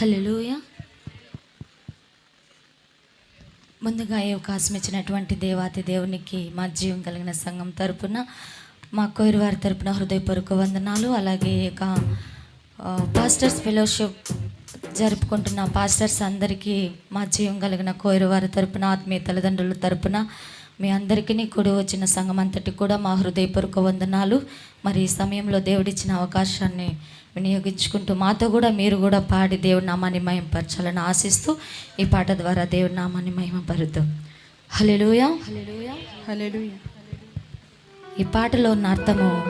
హలోయ ముందుగా ఈ అవకాశం ఇచ్చినటువంటి దేవాతి దేవునికి మా జీవం కలిగిన సంఘం తరపున మా కోయిరు వారి తరపున హృదయపూర్వక వందనాలు. అలాగే ఇక పాస్టర్స్ ఫెలోషిప్ జరుపుకుంటున్న పాస్టర్స్ అందరికీ మా జీవం కలిగిన కోయిరు వారి తరపున ఆత్మీయ తల్లిదండ్రుల తరపున మీ అందరికీ కూడి వచ్చిన సంఘం అంతటి కూడా మా హృదయపూర్వక వందనాలు. మరి ఈ సమయంలో దేవుడిచ్చిన అవకాశాన్ని వినియోగించుకుంటూ మాతో కూడా మీరు కూడా పాడి దేవుడి నామాన్ని మహిమపరచాలని ఆశిస్తూ ఈ పాట ద్వారా దేవుడి నామాన్ని మహిమపరుద్దాం. హల్లెలూయా. హల్లెలూయా. హల్లెలూయా. ఈ పాటలో ఉన్న అర్థము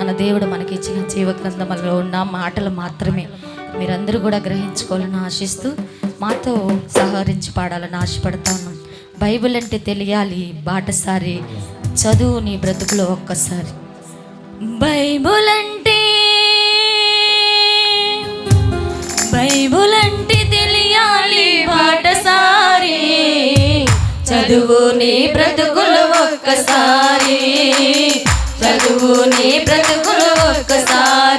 మన దేవుడు మనకి ఇచ్చిన జీవగ్రంథంలో ఉన్న మాటలు మాత్రమే. మీరందరూ కూడా గ్రహించుకోవాలని ఆశిస్తూ మాతో సహకరించి పాడాలని ఆశపడతాను. బైబిల్ అంటే తెలియాలి బాటసారి చదువు నీ బ్రతుకులో ఒక్కసారి. బైబుల్ అంటే బైబుల్ అంటే తెలియాలి బాటసారి చదువు నీ బ్రతుకులు ఒక్కసారి. చదువు నీ బ్రతుకులు ఒక్కసారి.